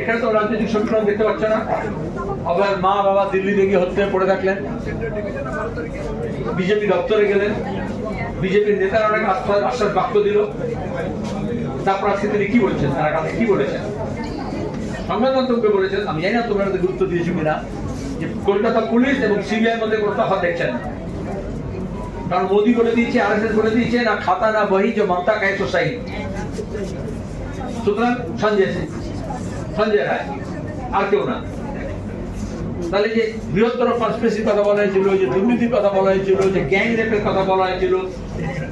এখানে তো রাজনৈতিক সমীকরণ দেখতে পাচ্ছে না। আবার মা বাবা দিল্লিতে গিয়ে হত্যা পড়ে থাকলেন। বিজেপি দপ্তরে গেলেন। বিজেপির নেতারা অনেক আশ্বাস আশ্বাস বাক্য দিল। তারপর আজকে তিনি কি বলছেন? তারা কাছে কি বলেছেন? সংবাদ মাধ্যমকে বলেছেন, আমি জানি না তোমরা গুরুত্ব দিয়েছ কিনা, যে কলকাতা পুলিশ এবং সিবিআই মধ্যে কোনো তফাৎ দেখছেন কারণ মোদি বলে দিয়েছে আর বলে দিয়েছে, না খাতা, না বহি, যে মমতা কায় তো সুতরাং সঞ্জয় সিং সঞ্জয় রায়, আর কেউ না। তাহলে যে বৃহত্তর কনস্পিরেসির কথা বলা হয়েছিল, যে দুর্নীতির কথা বলা হয়েছিল, যে গ্যাং রেপের কথা বলা হয়েছিল,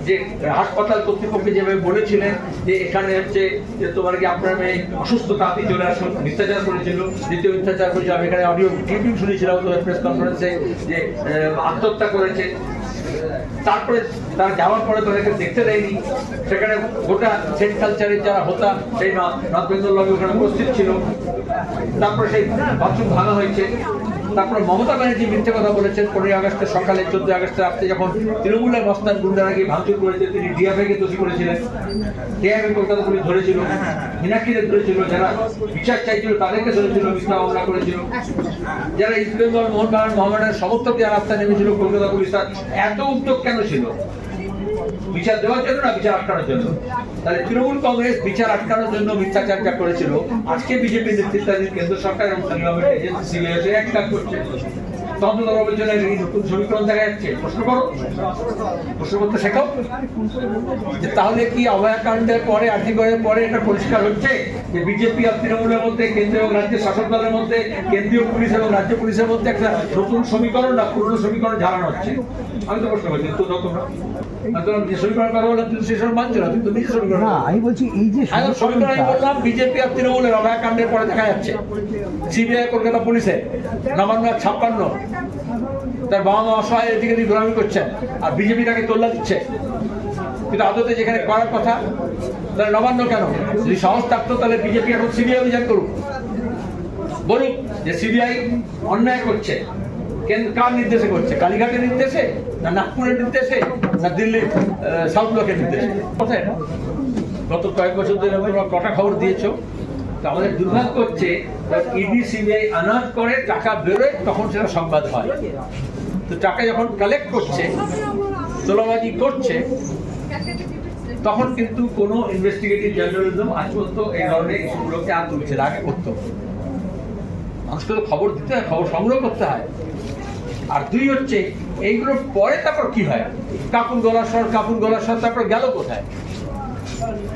যে হাসপাতাল কর্তৃপক্ষ যেভাবে বলেছিলেন, যে এখানে হচ্ছে যে তোমার কি আপনার মেয়ে অসুস্থ, তাঁতি চলে আসুন মিথ্যাচার করেছিল, দ্বিতীয় মিথ্যাচার করেছিল, আমি এখানে অডিও ক্লিপিং শুনেছিলাম প্রেস কনফারেন্সে যে আত্মহত্যা করেছে। তারপরে তারা যাওয়ার পরে তাদেরকে দেখতে দেয়নি। সেখানে গোটা সেন্ট কালচারের যারা হতা, সেই বেঙ্গল লবি ওখানে উপস্থিত ছিল। তারপরে সেই বাথরুম ভাঙা হয়েছে। তারপরে মমতা ব্যানার্জি মিথ্যে কথা বলেছেন। পনেরোই আগস্টের সকালে, চোদ্দই আগস্টের রাত্রে যখন তৃণমূলের মস্তান গুন্ডারা গিয়ে ভাঙচুর করেছে, তিনি ডিএফআইকে দোষী করেছিলেন। ডিএফআই কলকাতা পুলিশ ধরেছিল। মিনাক্ষীদের ধরেছিল। যারা বিচার চাইছিল, তাদেরকে ধরেছিল। মিথ্যা মামলা করেছিল। যারা ইস্ট বেঙ্গল মোহনবাগান মোহামেডানের সমর্থক যারা রাস্তায় নেমেছিল কলকাতা পুলিশ তার এত উদ্যোগ কেন ছিল? বিচার দেওয়ার জন্য না বিচার আটকানোর জন্য? তাহলে তৃণমূল কংগ্রেস বিচার আটকানোর জন্য মিথ্যাচার যা করেছিল, আজকে বিজেপি নেতৃত্বাধীন কেন্দ্র সরকার এবং সিবিআই এক করছে। তদন্ত সমীকরণ দেখা যাচ্ছে। প্রশ্ন করো। প্রশ্ন করতে শেখাও যে তাহলে কি অভয়াকাণ্ডের পরে আর্থিকয়ের পরে এটা পরিষ্কার হচ্ছে? যে বিজেপি আর তৃণমূলের মধ্যে কেন্দ্রীয় এবং রাজ্যের শাসক দলের মধ্যে কেন্দ্রীয় পুলিশ এবং রাজ্য পুলিশের মধ্যে একটা নতুন সমীকরণ না পুরনো সমীকরণ ঝাড়ানো হচ্ছে? আমি তো প্রশ্ন করছি তো তোমরা আমি বলছি এই যে সমীকরণ বললাম বিজেপি আর তৃণমূলের অভয়াকাণ্ডের পরে দেখা যাচ্ছে। সিবিআই কলকাতা পুলিশে নবান্ন ছাপ্পান্ন। তার বাবা মা অসহায় এদিকে ঘোরামি করছেন আর বিজেপি তাকে তোল্লা দিচ্ছে। কিন্তু আদতে যেখানে করার কথা তাহলে নবান্ন কেন? যদি সাহস থাকতো, তাহলে বিজেপি এখন সিবিআই অভিযান করুক। বলুক যে সিবিআই অন্যায় করছে। কার নির্দেশে করছে? কালীঘাটের নির্দেশে, না নাগপুরের নির্দেশে, না দিল্লির সাউথ ব্লকের নির্দেশে? কোথায়? গত কয়েক বছর ধরে তোমরা কটা খবর দিয়েছ? তো আমাদের দুর্ভাগ্য হচ্ছে ইডি সিবিআই আনাজ করে টাকা বেরোয়, তখন সেটা সংবাদ হয়। তো টাকা যখন কালেক্ট করছে তোলাবাজি করছে, তখন কিন্তু কোনো ইনভেস্টিগেটিভ জার্নালিজম আজ পর্যন্ত এই ধরনের ইস্যুগুলোকে আর তুলছে আগে করতো। মানুষকে তো খবর দিতে হয়, খবর সংগ্রহ করতে হয়। আর দুই হচ্ছে এইগুলোর পরে তারপর কি হয়? কাপুর গলার স্বর কাপুর গলার স্বর তারপর গেল কোথায়?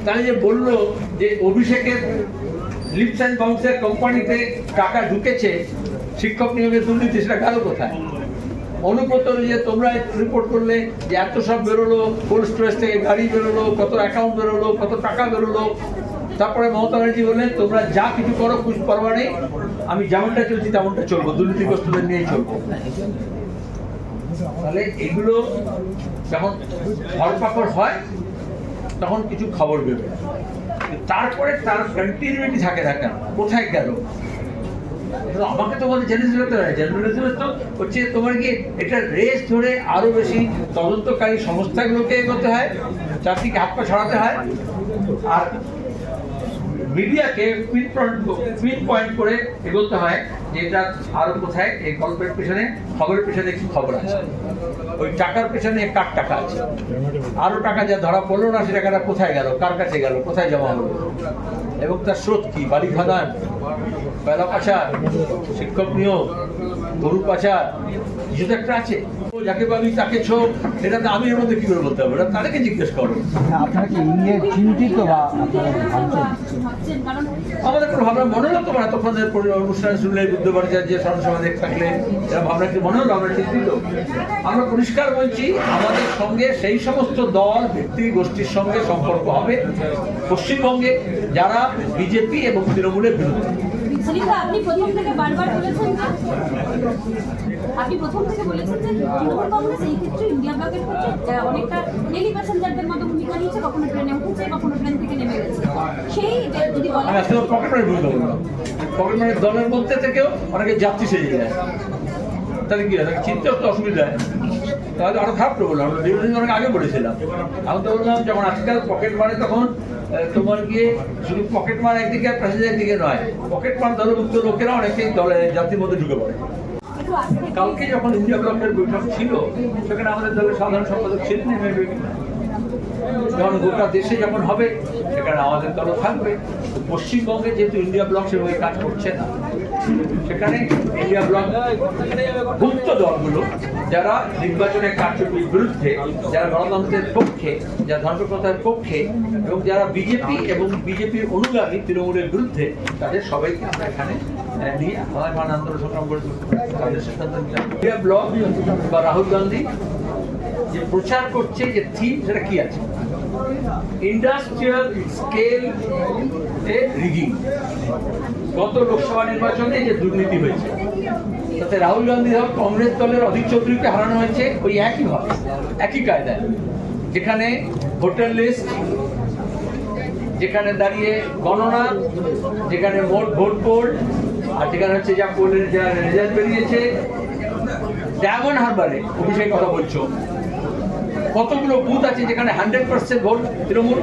তাহলে যে বলল যে অভিষেকের লিপস অ্যান্ড বাউন্সের কোম্পানিতে টাকা ঢুকেছে, শিক্ষক নিয়োগের দুর্নীতি, সেটা গেল কোথায়? অনুব্রত যে তোমরা রিপোর্ট করলে যে এত সব বেরোলো কোল্ড স্টোরেজ থেকে গাড়ি বেরোলো, কত অ্যাকাউন্ট বেরোলো, কত টাকা বেরোলো। তারপরে মমতা ব্যানার্জি বললেন, তোমরা যা কিছু করো, কিছু পরোয়া নেই। আমি যেমনটা চলছি, তেমনটা চলবো। দুর্নীতিগ্রস্তদের নিয়েই চলবো। তাহলে এগুলো যখন ধরপাকড় হয়, তখন কিছু খবর বেরোয়। তারপরে তার কন্টিনিউটি থাকে কেন? কোথায় গেল? আমাকে তো বলে জার্নালিজম হতে হয়। তো হচ্ছে তোমার কি এটা রেস ধরে আরও বেশি তদন্তকারী সংস্থাগুলোকে এগোতে হয় চাকরিকে হাত পা ছড়াতে হয়, আর মিডিয়াকে পিন পয়েন্ট করে এগোতে হয়। যে এটা আরও কোথায়? এই গল্পের পেছনে, খবরের পেছনে কি খবর আছে। ওই টাকার পেছনে কার টাকা আছে? আরও টাকা যা ধরা পড়ল না, সে টাকাটা কোথায় গেল? কার কাছে গেল? কোথায় জমা হলো? এবং তার স্রোত কি? বাড়ি খাদান পয়লা পাচার, শিক্ষক নিয়োগ গরু পাচার, কিছু তো একটা আছে। যাকে পাবি তাকে ছোপ এটা তো আমি এর মধ্যে কি করে বলতে হবে ওটা তাদেরকে জিজ্ঞেস করো। আপনারা কি নিয়ে চিন্তিত বা আমাদের কোনো ভাবনা মনে হলো তোমার ধরে পরি- অনুষ্ঠান শুনলে বুদ্ধবাড়ির যে সমাজ দেখ থাকলে এরা ভাবনা কি মনে হলো আমরা চিন্তিত? আমরা পরিষ্কার বলছি আমাদের সঙ্গে সেই সমস্ত দল ব্যক্তি গোষ্ঠীর সঙ্গে সম্পর্ক হবে পশ্চিমবঙ্গে যারা বিজেপি এবং তৃণমূলের বিরুদ্ধে। সুনীতা, আপনি প্রথম থেকে বারবার বলেছেন যে আপনি প্রথম থেকে বলেছেন যে তৃণমূল কংগ্রেস এই ক্ষেত্রে ইন্ডিয়া ব্লকের অনেকটা ডেলি প্যাসেঞ্জারদের মতো ভূমিকা নিয়েছে, কখনো ট্রেনে উঠেছে, কখনো ট্রেন থেকে নেমে গেছে। সেই যদি মারি দলের মধ্যে থেকেও অনেকে যাত্রী সেজে যায় তাহলে কি হয়? তাহলে চিনতেও তো অসুবিধা হয়। তাহলে আরও খারাপ বললাম আমরা দীর্ঘদিন অনেক আগে বলেছিলাম। আমি তো বললাম, যখন আজকাল পকেট মারে তখন তোমার গিয়ে শুধু পকেট মার একদিকে আর প্যাসেঞ্জার একদিকে নয়? পকেট মার দলভুক্ত লোকেরা অনেকেই দলে, জাতির মধ্যে ঢুকে পড়ে। কালকে যখন ইন্ডিয়া ব্লকের বৈঠক ছিল, সেখানে আমাদের দলের সাধারণ সম্পাদক ছিলেন এম যখন গোটা দেশে যখন হবে, সেখানে আমাদের দলও থাকবে। পশ্চিমবঙ্গে যেহেতু ইন্ডিয়া ব্লক সেভাবে কাজ করছে না সেখানে ইন্ডিয়া ব্লক গুপ্ত দলগুলো, যারা নির্বাচনের কারচুপির বিরুদ্ধে, যারা গণতন্ত্রের পক্ষে, যারা ধর্মপ্রথার পক্ষে, এবং যারা বিজেপি এবং বিজেপির অনুগামী তৃণমূলের বিরুদ্ধে, তাদের সবাইকে আমরা এখানে নিয়ে আন্দোলন সংগ্রাম করে তাদের সিদ্ধান্ত। ইন্ডিয়া ব্লক বা রাহুল গান্ধী যে প্রচার করছে, যে থিম সেটা কি আছে? ইন্ডাস্ট্রিয়াল স্কেল রিগিং গত লোকসভা নির্বাচনে যে দুর্নীতি হয়েছে, তাতে রাহুল গান্ধী ধর কংগ্রেস দলের অধীর চৌধুরীকে হারানো হয়েছে, ওই একইভাবে একই কায়দায়। যেখানে ভোটার লিস্ট, যেখানে দাঁড়িয়ে গণনা, যেখানে ভোট ভোট পোল, আর যেখানে হচ্ছে যা পোলের যা রেজাল্ট বেরিয়েছে ডায়মন্ড হারবারে অভিষেক কথা বলছো। কতগুলো বুথ আছে যেখানে হান্ড্রেড পার্সেন্ট ভোট তৃণমূল?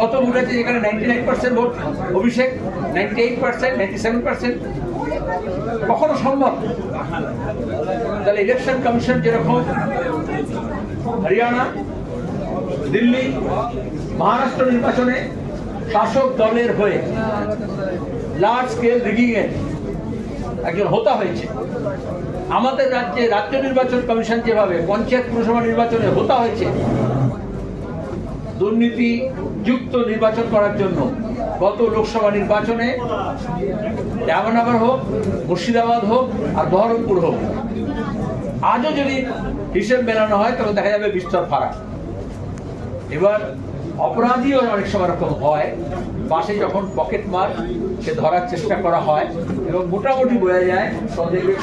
কত বুথ আছে? যেখানে ninety nine percent vote, Abhishek ninety eight percent ninety seven percent কখনো সম্ভব? তাহলে ইলেকশন কমিশন যেরকম, হরিয়ানা, দিল্লি, মহারাষ্ট্র নির্বাচনে শাসক দলের হয়ে লার্জ স্কেল রিগিং এর একজন হতা হয়েছে। আমাদের রাজ্যে রাজ্য নির্বাচন কমিশন যেভাবে পঞ্চায়েত পুরসভা নির্বাচনে হতা হয়েছে দুর্নীতি যুক্ত নির্বাচন করার জন্য গত লোকসভা নির্বাচনে জাহানাবাদ হোক, মুর্শিদাবাদ হোক আর বহরমপুর হোক, আজও যদি হিসেব মেলানো হয় তখন দেখা যাবে বিস্তর ফারাক। এবার অপরাধীও অনেক সময় রকম হয়, পাশে যখন পকেট মার, সে ধরার চেষ্টা করা হয় এবং মোটামুটি বোঝা যায়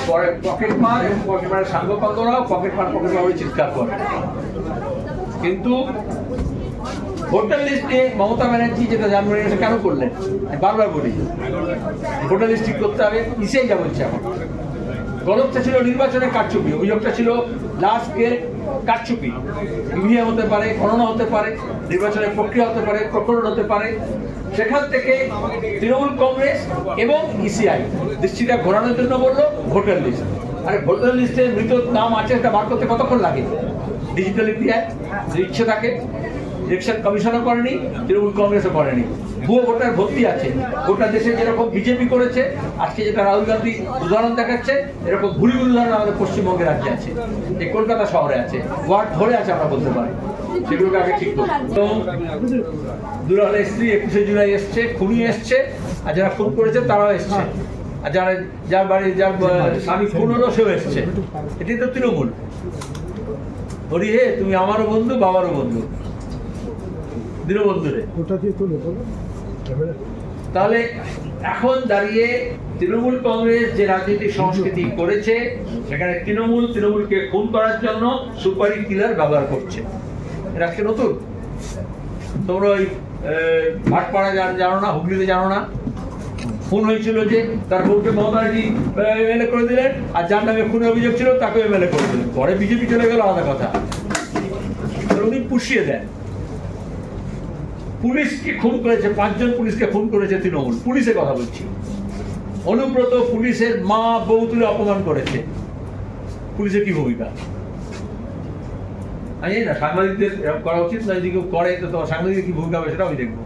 পরে পকেট মার এবং পকেট মারের সাঙ্গ পাঙ্গরাও পকেট মার পকেট মার চিৎকার করে। কিন্তু ভোটার লিস্টে মমতা ব্যানার্জি যেটা জানুয়ারি মাসে কেন করলেন? বারবার বলি, ভোটার লিস্ট ঠিক করতে হবে, ইসেই যা বলছে এখন। গলতটা ছিল নির্বাচনের কারচুপি, অভিযোগটা ছিল লাস্টকে কারচুপি। ইভিএম হতে পারে গণনা হতে পারে, নির্বাচনের প্রক্রিয়া হতে পারে, প্রকরণ হতে পারে। সেখান থেকে তৃণমূল কংগ্রেস এবং ইসিআই দৃষ্টিটা ঘোরানোর জন্য বলল ভোটার লিস্ট। আরে ভোটার লিস্টে মৃত নাম আছে, সেটা বার করতে কতক্ষণ লাগে? ডিজিটাল ইন্ডিয়ায় ইচ্ছে থাকে। ইলেকশন কমিশনও করেনি, তৃণমূল কংগ্রেসও করেনি। ভুয়ো ভোটার ভর্তি আছে। গোটা দেশে যেরকম বিজেপি করেছে, আজকে যেটা রাহুল গান্ধী উদাহরণ দেখাচ্ছে, এরকম ভুরি উদাহরণ আমাদের পশ্চিমবঙ্গের রাজ্যে আছে। এই কলকাতা শহরে আছে, ওয়ার্ড ধরে আছে আমরা বলতে পারি। সেগুলোকে আগে ঠিক করব তো দুলালের স্ত্রী একুশে জুলাই এসছে, খুনি এসছে, আর যারা খুন করেছে তারাও এসছে। আর যারা, যার বাড়ি, যার স্বামী খুন হলো, সেও এসছে। এটি তো তৃণমূল। হরি হে, তুমি আমারও বন্ধু, বাবারও বন্ধু। দীনবন্ধু ওটা দিয়ে তুলে বলো তাহলে এখন দাঁড়িয়ে তৃণমূল কংগ্রেস যে রাজনৈতিক সংস্কৃতি করেছে সেখানে তৃণমূল তৃণমূলকে খুন করার জন্য সুপারি কিলার ব্যবহার করছে। এটা আজকে নতুন? তোমরা ওই ভাটপাড়া জান- না হুগলিতে জানো না? খুন হয়েছিল যে তার বউকে মমতা ব্যানার্জি এমএলএ করে দিলেন আর যার নামে খুনের অভিযোগ ছিল তাকে এমএলএ করে দিলেন। পরে বিজেপি চলে গেল আলাদা কথা। উনি পুষিয়ে দেন। পুলিশকে খুন করেছে, পাঁচজন পুলিশকে খুন করেছে তৃণমূল। পুলিশের কথা বলছি। অনুব্রত পুলিশের মা বউ তুলে অপমান করেছে। পুলিশের কি ভূমিকা? আমি না, সাংবাদিকদের করা উচিত না, যদি কেউ করে, তো সাংবাদিকের কি ভূমিকা হবে সেটা আমি দেখব।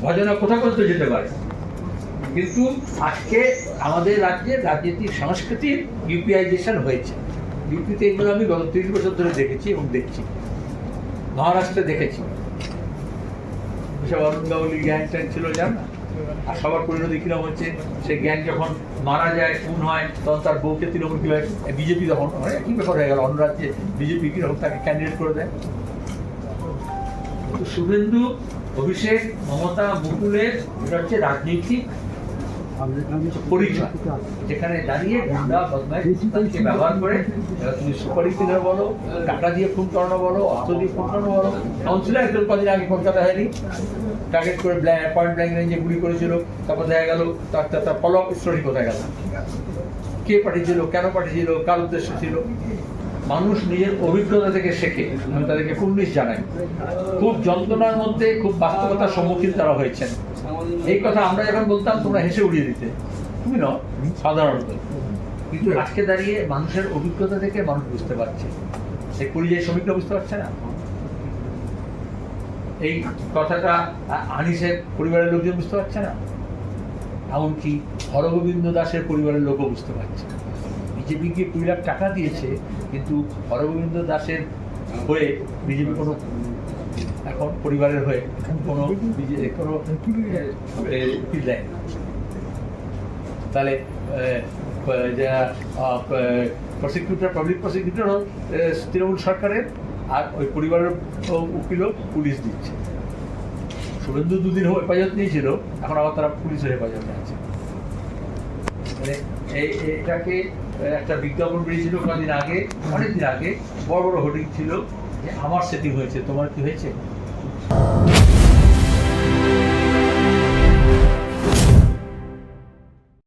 ভজনা কোথা পর্যন্ত যেতে পারে? কিন্তু আজকে আমাদের রাজ্যে রাজনীতির সংস্কৃতির ইউপিআইজেশন হয়েছে। ইউপিতে এগুলো আমি গত তিরিশ বছর ধরে দেখেছি এবং দেখছি। মহারাষ্ট্রে দেখেছি। ছিল, জান? আর সবার পরিণতি হচ্ছে? সে যখন মারা যায়, খুন হয়, তখন তার বউকে তৃণমূল বিজেপি তখন একই ব্যাপার হয়ে গেল? অন্য রাজ্যে বিজেপি কীরকম তাকে ক্যান্ডিডেট করে দেয়? শুভেন্দু, অভিষেক, মমতা, মুকুলের, এটা হচ্ছে রাজনৈতিক যেখানে দাঁড়িয়ে গুন্ডা ব্যবহার করে তুমি সুপারি বলো টাকা দিয়ে করানো বলো দিয়ে করানো বলো। কাউন্সিলর একজন কদিন আগে কলকাতা হয়নি। টার্গেট করে রেঞ্জে গুলি করেছিল, তারপর দেখা গেল তার তার- স্টোরি কোথায় গেল? কে পাঠিয়েছিল, কেন পাঠিয়েছিল, কার উদ্দেশ্য ছিল? মানুষ নিজের অভিজ্ঞতা থেকে শেখে, আমি তাদেরকে কুর্নিশ জানাই। খুব যন্ত্রণার মধ্যে, খুব বাস্তবতার সম্মুখীন তারা হয়েছেন। এই কথা আমরা যখন বলতাম তোমরা হেসে উড়িয়ে দিতে। তুমি ন সাধারণত। কিন্তু আজকে দাঁড়িয়ে মানুষের অভিজ্ঞতা থেকে মানুষ বুঝতে পারছে। সেই পরিযায়ী শ্রমিকরা বুঝতে পারছে না? এই কথাটা আনিসের পরিবারের লোকজন বুঝতে পারছে না? এমনকি হরগোবিন্দ দাসের পরিবারের লোকও বুঝতে পারছে না। বিজেপি গিয়ে কুড়ি লাখ টাকা দিয়েছে কিন্তু হরগোবিন্দ দাসের হয়ে বিজেপি কোনো এখন পরিবারের হয়ে কোনো কোনো তাহলে প্রসিকিউটর পাবলিক প্রসিকিউটর তৃণমূল সরকারের আর ওই পরিবারের উকিলও পুলিশ দিচ্ছে। শুভেন্দু দুদিন হেফাজত নিয়েছিল, এখন আবার তারা পুলিশের হেফাজতে আছে। মানে এই এটাকে একটা বিজ্ঞাপন বেরিয়েছিল কদিন আগে, অনেকদিন আগে, বড় বড় হোর্ডিং ছিল যে, আমার সেটিং হয়েছে, তোমার কি হয়েছে?